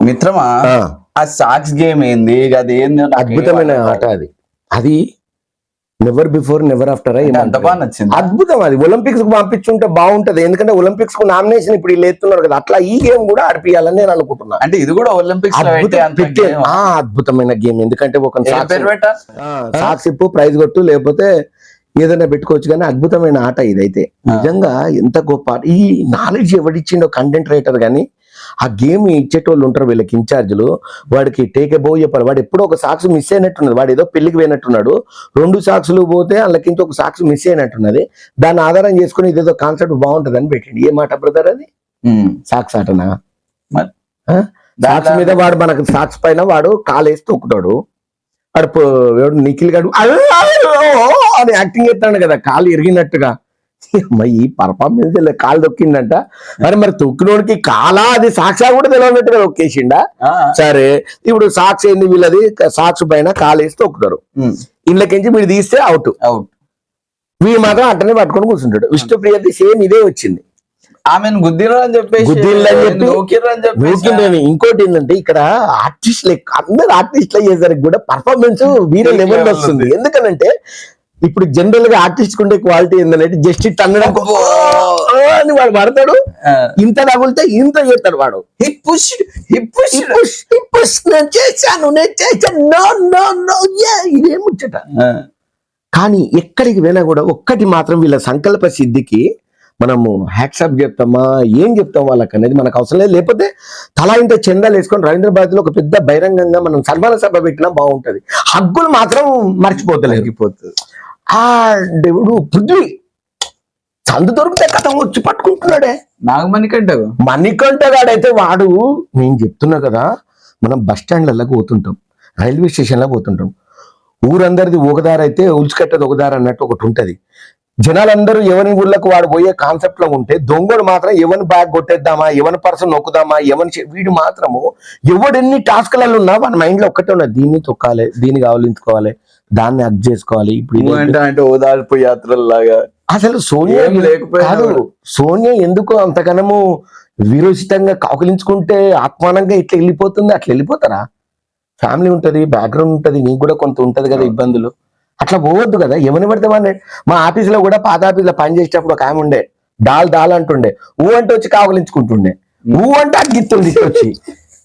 మిత్రమా? ఆ, socks game ఏంది? అది ఏంది? అద్భుతమైన ఆట అది. అది నెవర్ బిఫోర్ నెవర్ ఆఫ్టర్ అంత బాగా నచ్చింది? అద్భుతం అది. ఒలింపిక్స్కు పంపించుంటే బాగుంటది. ఎందుకంటే ఒలింపిక్స్కు నామినేషన్ ఇప్పుడు వీళ్ళు ఎత్తున్నారు కదా. అట్లా ఈ గేమ్ కూడా ఆడిపియాలని నేను అనుకుంటున్నా. అంటే ఇది కూడా ఒలింపిక్స్ అద్భుతమైన గేమ్. ఎందుకంటే ఒక ఇప్పు ప్రైజ్ కొట్టు లేకపోతే ఏదైనా పెట్టుకోవచ్చు కానీ అద్భుతమైన ఆట ఇదైతే. నిజంగా ఎంత గొప్ప ఆట. ఈ నాలెడ్జ్ ఎవడిచ్చిండో కంటెంట్ రైటర్ కానీ ఆ గేమ్ ఇచ్చేటోళ్ళు ఉంటారు వీళ్ళకి ఇన్ఛార్జీలు. వాడికి టేక్ బో చెప్పాలి. వాడు ఎప్పుడో ఒక సాక్స్ మిస్ అయినట్టున్నది. వాడు ఏదో పెళ్ళికి పోయినట్టున్నాడు. రెండు సాక్సులు పోతే వాళ్ళకింత ఒక సాక్స్ మిస్ అయినట్టున్నది. దాన్ని ఆధారం చేసుకుని ఇదేదో కాన్సెప్ట్ బాగుంటది అని పెట్టింది ఏ మాట బ్రదర్ అది. సాక్స్ ఆటనా? సాక్స్ మీద వాడు మనకు సాక్స్ పైన వాడు కాలేసి తొక్కుతాడు. వాడు నిఖిల్ గాడు అని యాక్టింగ్ చేస్తాడు కదా కాలు ఇరిగినట్టుగా. ఈ పర్ఫార్మెన్స్ కాలు దొక్కిందంట మరి మరి తొక్కినోడికి కాలా? అది సాక్షా కూడా తెలియనట్టుగా దొక్కేసిండా ఆ, సరే ఇప్పుడు సాక్స్ ఏంది వీళ్ళది? సాక్స్ పైన కాలేసి తొక్కుతారు. ఉమ్. ఇళ్ళకించి వీడు తీస్తే అవుట్. అవుట్. వీడు మాత్రం అట్టనే పట్టుకొని కూర్చుంటాడు. విష్ణుప్రియది సేమ్ ఇదే వచ్చింది. ఆమెను గుద్దిరు అని చెప్పేసి ఇంకోటి ఏంటంటే ఇక్కడ ఆర్టిస్టులు అందరు ఆర్టిస్టులు అయ్యేసరికి కూడా పర్ఫార్మెన్స్ వీరే లెవెల్ వస్తుంది. ఎందుకనంటే ఇప్పుడు జనరల్గా ఆర్టిస్ట్ ఉండే క్వాలిటీ ఏంటంటే జస్ట్ ఇట్ అన్నడం. అని వాడు పడతాడు. ఇంత తగులితే ఇంత చేస్తాడు వాడు. Push, ఈ push నేను చేశాను నేను చేశాను. నో నో నో ఇదే ముచ్చట. కానీ ఎక్కడికి వెళ్ళా కూడా ఒక్కటి మాత్రం వీళ్ళ సంకల్ప సిద్ధికి మనము హ్యాట్సాప్ చెప్తామా? ఏం చెప్తాం వాళ్ళకి అనేది మనకు అవసరం లేదు. లేకపోతే తలా ఇంత చందాలు వేసుకొని రవీంద్రబాద్లో ఒక పెద్ద బహిరంగంగా మనం సన్మాన సభ పెట్టినా బాగుంటది. హగ్గులు మాత్రం మర్చిపోతలేదు. తగ్గిపోతుంది ఆ దేవుడు పృథ్వీ. సందు దొరికితే కథ వచ్చి పట్టుకుంటున్నాడే. నాగమణి కంటే మణికంఠ గాడైతే వాడు నేను చెప్తున్నా కదా మనం బస్ స్టాండ్లకు పోతుంటాం రైల్వే స్టేషన్లో పోతుంటాం. ఊరందరిది ఒకదారి అయితే ఉల్చుకట్టది ఒకదారి అన్నట్టు ఒకటి ఉంటది. జనాలందరూ ఎవరి ఊళ్ళకు వాడు పోయే కాన్సెప్ట్లో ఉంటే దొంగడు మాత్రం ఎవరి బ్యాగ్ కొట్టేద్దామా ఎవరి పర్సన్ నొక్కుదామా ఎవరి వీడు మాత్రము ఎవడెన్ని టాస్క్లలో ఉన్నా వాడి మైండ్లో ఒక్కటే ఉన్నది దీన్ని తొక్కాలి దీన్ని కావలించుకోవాలి దాన్ని అక్ చేసుకోవాలి. ఇప్పుడు అంటే ఓదార్పు యాత్రలాగా అసలు సోనియా కాదు. సోనియా ఎందుకు అంతకనము విరోచితంగా కాకులించుకుంటే ఆత్మానంగా ఇట్లా వెళ్ళిపోతుంది అట్లా వెళ్ళిపోతారా? ఫ్యామిలీ ఉంటది బ్యాక్గ్రౌండ్ ఉంటది నీకు కూడా కొంత ఉంటది కదా ఇబ్బందులు. అట్లా పోవద్దు కదా ఎవరిని పడితే వాడిని. మా ఆఫీసులో కూడా పాత ఆఫీసులో పని చేసేటప్పుడు ఒక ఆమె ఉండే దాల్ దాల్ అంటుండే ఊ అంటే వచ్చి కాకులించుకుంటుండే ఊ అంటే అగ్గిస్తుంది వచ్చి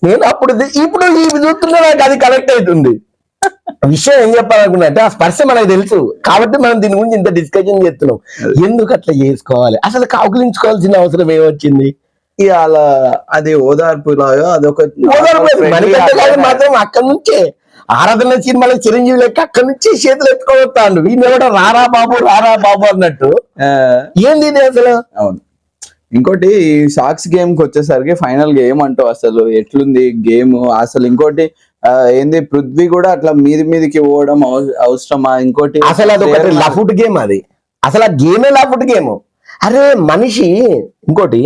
నేను అప్పుడు ఇప్పుడు ఈ చూస్తున్నా నాకు అది కనెక్ట్ అవుతుంది. విషయం ఏం చెప్పాలనుకున్నా అంటే ఆ స్పర్శ మనకు తెలుసు. కాబట్టి మనం దీని గురించి ఇంత డిస్కషన్ చేస్తున్నాం. ఎందుకు అట్లా చేసుకోవాలి? అసలు కాకులించుకోవాల్సిన అవసరం ఏమొచ్చింది? ఇవాళ అది ఓదార్పు లాగా అదొక మనకంటే కాదు మాత్రం అక్కడి నుంచే. ఆరాధన సినిమాలో చిరంజీవి లెక్క అక్కడి నుంచి చేతులు ఎత్తుకోవస్తాడు వీళ్ళు ఎవడో రారా బాబు రారా బాబు అన్నట్టు. ఏంది ఇది అసలు? అవును. ఇంకోటి సాక్స్ గేమ్కి వచ్చేసరికి ఫైనల్ గేమ్ అంటావు అసలు. ఎట్లుంది గేమ్? అసలు ఇంకోటి ఏంది పృథ్వీ కూడా అట్లా మీది మీదికి పోవడం అవ- అవసరమా? ఇంకోటి అసలు అది ఒకటి లఫుట్ గేమ్ అది. అసలు ఆ గేమే లఫుట్ గేమ్. అరే మనిషి ఇంకోటి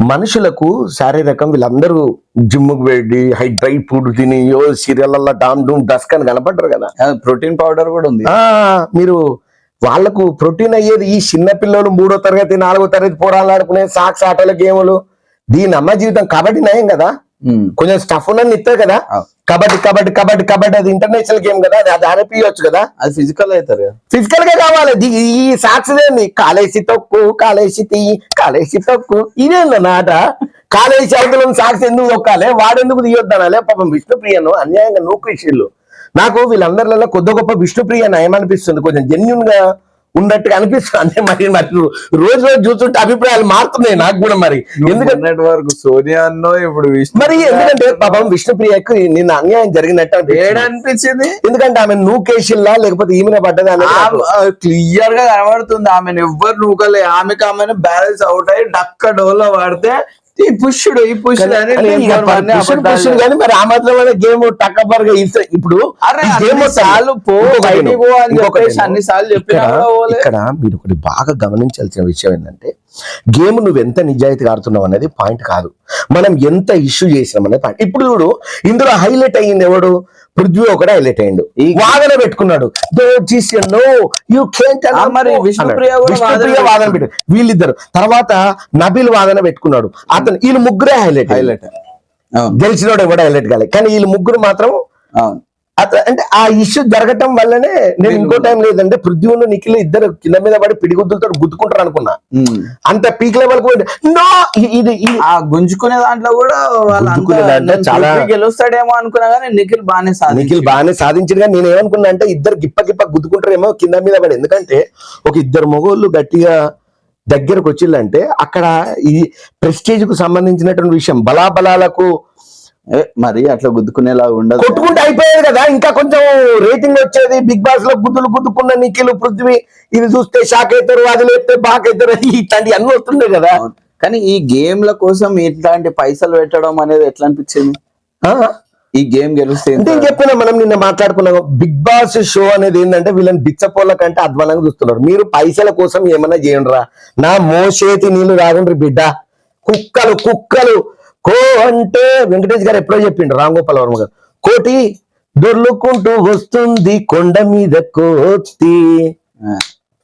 మనుషులకు శారీరకం వీళ్ళందరూ జిమ్ముకు వెళ్ళి హై డ్రై ఫుడ్ తిని యో సీరియల్ డామ్ డూమ్ డస్క్ అని కనపడ్డారు కదా. ప్రోటీన్ పౌడర్ కూడా ఉంది. మీరు వాళ్ళకు ప్రోటీన్ అయ్యేది ఈ చిన్న పిల్లలు మూడో తరగతి నాలుగో తరగతి పోరాలు ఆడుకునే సాక్స్ ఆటల గేములు. దీని అమ్మ జీవితం కబడ్డీ నయం కదా? కొంచెం స్టఫ్ ఉన్నది ఇస్తారు కదా. కబడ్డీ కబడ్డీ కబడ్డీ కబడ్డీ అది ఇంటర్నేషనల్ గేమ్ కదా అది అది ఆడిపియొచ్చు కదా. అది ఫిజికల్ అవుతారు ఫిజికల్గా కావాలి. ఈ సాక్స్ ఏంది కాలేసి తొక్కు కాలేసి తీయి కాలేసి తొక్కు. ఇదేంది నాట? కాలేసి అవతల సాక్స్ ఎందుకు తొక్కాలి? వాడెందుకు తీయొద్దనాలే? పాపం విష్ణుప్రియను అన్యాయంగా నూకేసిళ్ళు నాకు వీళ్ళందరిలో కొద్ది గొప్ప విష్ణుప్రియ నయమనిపిస్తుంది. కొంచెం జెన్యున్గా ఉన్నట్టుగా అనిపిస్తుంది. అంటే మరి మరి రోజు రోజు చూస్తుంటే అభిప్రాయాలు మారుతున్నాయి నాకు కూడా మరి. ఎందుకంటే వరకు సోనియా అన్నో ఇప్పుడు విష్ణు మరి ఎందుకంటే పాపం విష్ణుప్రియకు నిన్న అన్యాయం జరిగినట్టు అనిపించింది. ఎందుకంటే ఆమె నూకేసిల్లా లేకపోతే ఈమెన పడ్డదా క్లియర్గా కనబడుతుంది. ఆమెను ఎవ్వరు నూకలే. ఆమెకి ఆమెను బ్యాలెన్స్ అవుట్ అయ్యి డక్క డోలో వాడితే ఈ పుష్యుడు ఈ పుష్యుడు కానీ మరి ఆ మాత్రమే గేమ్ టక్కబర్గా ఇస్తే ఇప్పుడు. సార్లు పో అని చెప్పేసి అన్ని సార్లు చెప్పినా. ఇక్కడ మీరు ఒకటి బాగా గమనించాల్సిన విషయం ఏంటంటే గేమ్ నువ్వు ఎంత నిజాయితీగా ఆడుతున్నావు అనేది పాయింట్ కాదు. మనం ఎంత ఇష్యూ చేసినాం అనేది పాయింట్. ఇప్పుడు చూడు ఇందులో హైలైట్ అయ్యింది ఎవడు? పృథ్వీ ఒకడే హైలైట్ అయ్యిండు. ఈ- వాదన పెట్టుకున్నాడు. వాదన పెట్టాడు. వీళ్ళిద్దరు. తర్వాత నబిల్ వాదన పెట్టుకున్నాడు. అతను వీళ్ళు ముగ్గురే హైలైట్ హైలైట్. గెలిచినోడు కూడా హైలైట్ కాలేదు కానీ వీళ్ళు ముగ్గురు మాత్రం అంటే ఆ ఇష్యూ జరగటం వల్లనే నేను ఇంకో టైం లేదంటే పృథ్వీను నిఖిల్ ఇద్దరు కింద మీద పడి పిడిగుద్దులతో గుద్దుకుంటారు అనుకున్నా. అంత పీక్ లెవెల్ నో! ఇది ఇది. ఆ గుంజుకునే దాంట్లో కూడా చాలా- గెలుస్తాడేమో అనుకున్నా కానీ నిఖిల్ బాగానే. నిఖిల్ బాగానే సాధించింది కానీ నేను ఏమనుకున్నా అంటే ఇద్దరు గిప్ప గిప్ప గుద్దుకుంటారేమో కింద మీద పడి. ఎందుకంటే ఒక ఇద్దరు మొగోళ్ళు గట్టిగా దగ్గరకు వచ్చిందంటే అక్కడ ఈ ప్రెస్టేజ్కు సంబంధించినటువంటి విషయం బలాబలాలకు మరి అట్లా గుద్దుకునేలా ఉండదు. కొట్టుకుంటే అయిపోయేది కదా. ఇంకా కొంచెం రేటింగ్ వచ్చేది. బిగ్ బాస్లో గుద్దులు గుద్దుకున్న నిఖిల్ పృథ్వీ ఇది చూస్తే షాక్ అవుతారు అది లేస్తే బాక్ అవుతారు ఇట్లాంటి అన్ని వస్తుండే కదా. కానీ ఈ గేమ్ల కోసం ఇట్లాంటి పైసలు పెట్టడం అనేది ఎట్లా అనిపించింది? ఈ గేమ్ గెలిస్తే ఇంత- చెప్పిన మనం నిన్న మాట్లాడుకున్నాం. బిగ్ బాస్ షో అనేది ఏంటంటే వీళ్ళని బిచ్చపోళ్ళ కంటే అధ్వానంగా చూస్తున్నారు. మీరు పైసల కోసం ఏమన్నా చేయండిరా. నా మోసేతి నీళ్ళు రాగుండ్రి బిడ్డ. కుక్కలు కుక్కలు. కో అంటే వెంకటేష్ గారు ఎప్పుడో చెప్పిండు రామ్ గోపాల్ వర్మ గారు. కోటి దొర్లుకుంటూ వస్తుంది కొండ మీద కోతి.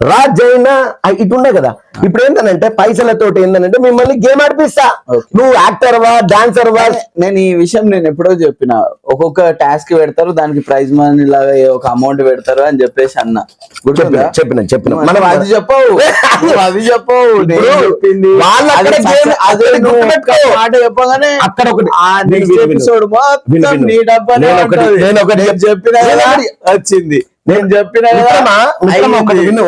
రాజైనా ఆ, ఇటు ఉండే కదా ఇప్పుడు ఏంటంటే పైసలతోటి ఏంటంటే మిమ్మల్ని గేమ్ ఆడిపిస్తా. నువ్వు యాక్టర్ వా డాన్సర్ వా నేను ఈ విషయం నేను ఎప్పుడో చెప్పిన. ఒక్కొక్క టాస్క్ పెడతారు దానికి ప్రైజ్ మనీ లాగా ఒక అమౌంట్ పెడతారు అని చెప్పేసి అన్న? చెప్పిన చెప్పిన మనం అది చెప్పవు. అది చెప్పవు. మాట చెప్పగానే అక్కడ ఒకటి. ఎపిసోడ్ మొత్తం. నీ నేను ఒకటి- చెప్పిన వచ్చింది. నేను చెప్పిన ఒకటి. విను.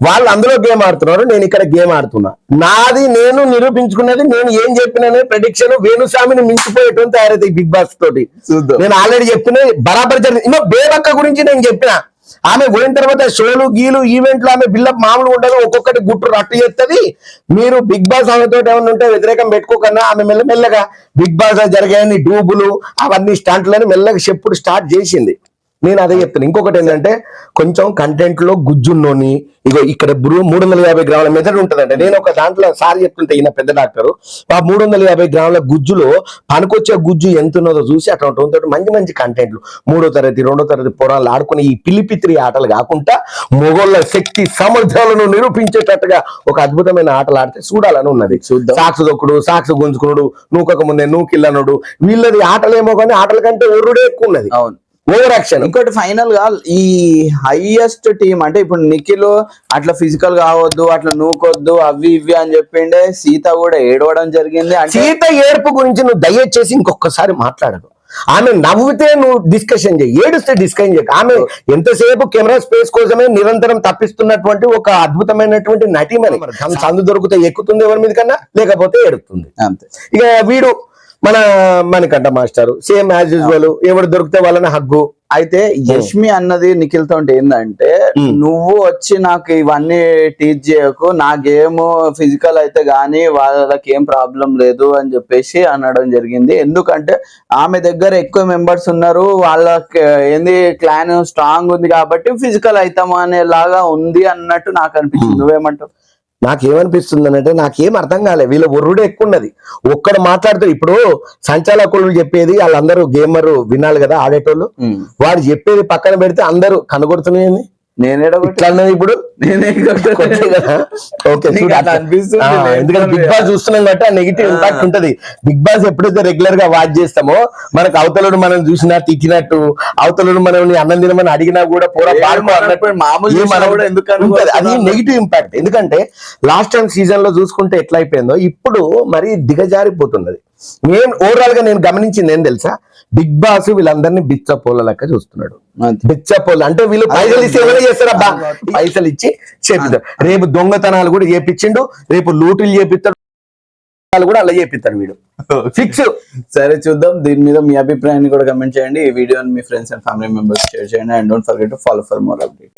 వాళ్ళు అందులో గేమ్ ఆడుతున్నారు నేను ఇక్కడ గేమ్ ఆడుతున్నా. నాది నేను నిరూపించుకున్నది నేను ఏం చెప్పిననే ప్రెడిక్షన్ వేణుస్వామిని మించిపోయేటువంటి తయారైతే బిగ్ బాస్ తోటి. నేను ఆల్రెడీ చెప్పిన బరాబర్ జరిగింది. ఇంకా బేబక్క గురించి నేను చెప్పిన. ఆమె పోయిన తర్వాత షోలు గీలు ఈవెంట్లు ఆమె బిల్డప్ మామూలు ఉండదు. ఒక్కొక్కటి గుట్టు రట్టు చేస్తుంది మీరు బిగ్ బాస్ ఆమెతో ఏమైనా ఉంటే వ్యతిరేకం పెట్టుకోకన్నా ఆమె మెల్లమెల్లగా బిగ్ బాస్ జరిగాయని డూబులు అవన్నీ స్టాంట్లని మెల్లగా చెప్పుడు స్టార్ట్ చేసింది. నేను అదే చెప్తాను ఇంకొకటి ఏంటంటే కొంచెం కంటెంట్లో గుజ్జున్నోని ఇగో ఇక్కడ బ్రూ మూడు వందల యాభై గ్రాముల మెదడు ఉంటుందంటే. నేను ఒక దాంట్లో సార్ చెప్తుంటే ఈయన పెద్ద డాక్టర్ ఆ మూడు వందల యాభై గ్రాముల గుజ్జులో పనికొచ్చే గుజ్జు ఎంత ఉన్నదో చూసి అట్లా ఉంటుంది మంచి మంచి కంటెంట్లు మూడో తరగతి రెండో తరగతి పొరాలు ఆడుకునే ఈ పిలిపిత్రి ఆటలు కాకుండా మొగోళ్ళ శక్తి సామర్థ్యాలను నిరూపించేటట్టుగా ఒక అద్భుతమైన ఆటలు ఆడితే చూడాలని ఉన్నది. సాక్స్ దొక్కుడు సాక్స్ గుంజుకునుడు నూకక ముందే నూకిల్లనుడు వీళ్ళది ఆటలేమో కానీ ఆటల కంటే ఒర్రుడే ఎక్కువ ఉన్నది. అవును. ఓవర్ యాక్షన్ ఇంకోటి ఫైనల్గా ఈ హైయెస్ట్ టీం అంటే ఇప్పుడు నిఖిల్ అట్లా ఫిజికల్ కావద్దు అట్లా నూకొద్దు అవి ఇవి అని చెప్పిండే సీత కూడా ఏడవడం జరిగింది. సీత ఏడుపు గురించి నువ్వు దయచేసి ఇంకొకసారి మాట్లాడదు ఆమె నవ్వితే నువ్వు డిస్కషన్ చేయి. ఏడుస్తే డిస్కషన్ చేయకు ఆమె ఎంతసేపు కెమెరా స్పేస్ కోసమే నిరంతరం తప్పిస్తున్నటువంటి ఒక అద్భుతమైనటువంటి నటిమని సందు దొరికితే ఎక్కుతుంది ఎవరి మీద కన్నా లేకపోతే ఎడుతుంది అంతే. ఇక వీడు మన Manikanta master same as usual ఎవరు దొరికితే వాళ్ళని హగ్గు. అయితే యష్మి అన్నది నిఖిల్ తోటి ఏంటంటే Hmm. నువ్వు వచ్చి నాకు ఇవన్నీ టీచ్ చేయకు నా గేమ్ ఫిజికల్ అయితే గానీ వాళ్ళకి ఏం ప్రాబ్లం లేదు అని చెప్పేసి అనడం జరిగింది. ఎందుకంటే ఆమె దగ్గర ఎక్కువ మెంబర్స్ ఉన్నారు వాళ్ళకి ఏంది క్లాన్ స్ట్రాంగ్ ఉంది కాబట్టి ఫిజికల్ అవుతాం అనేలాగా ఉంది అన్నట్టు నాకు అనిపించింది. Hmm. నువ్వేమంటావు? నాకేమనిపిస్తుంది అంటే నాకేం అర్థం కాలే. వీళ్ళ ఒర్రుడే ఎక్కువ ఉన్నది ఒక్కడు మాట్లాడుతూ ఇప్పుడు సంచాలకులు చెప్పేది వాళ్ళందరూ గేమర్ వినాలి కదా ఆడేటోళ్ళు. వాడు చెప్పేది పక్కన పెడితే అందరూ కనగొడుతున్నాయి అన్నది ఇప్పుడు? నేనే ఓకే ఎందుకంటే బిగ్ బాస్ చూస్తున్నాం కాబట్టి ఆ నెగిటివ్. ఇంపాక్ట్ ఉంటది. బిగ్ బాస్ ఎప్పుడైతే రెగ్యులర్గా వాచ్ చేస్తామో మనకు అవతలుడు మనం చూసినా తిట్టినట్టు అవతలుడు మనం అన్నం తినమని అడిగినా కూడా పూర మామూలు. అది? నెగిటివ్ ఇంపాక్ట్ ఎందుకంటే లాస్ట్ టైం సీజన్లో చూసుకుంటే ఎట్లా అయిపోయిందో ఇప్పుడు మరి దిగజారిపోతున్నది. నేను ఓవరాల్గా నేను గమనించింది ఏం తెలుసా? బిగ్ బాస్ వీళ్ళందరినీ బిచ్చపోల లెక్క చూస్తున్నాడు. బిచ్చపోలు అంటే వీళ్ళు పైసలు ఇచ్చి ఏమైనా చేస్తారబ్బా పైసలు ఇచ్చి చేపిస్తారు. రేపు దొంగతనాలు కూడా చేపించిండు. రేపు లూటులు చేపిస్తాడు కూడా అలా చేపిస్తాడు వీడు. ఫిక్స్. సరే చూద్దాం. దీని మీద మీ అభిప్రాయాన్ని కూడా కమెంట్ చేయండి. ఈ వీడియోని మీ friends and family members share చేయండి. And don't forget to follow for more update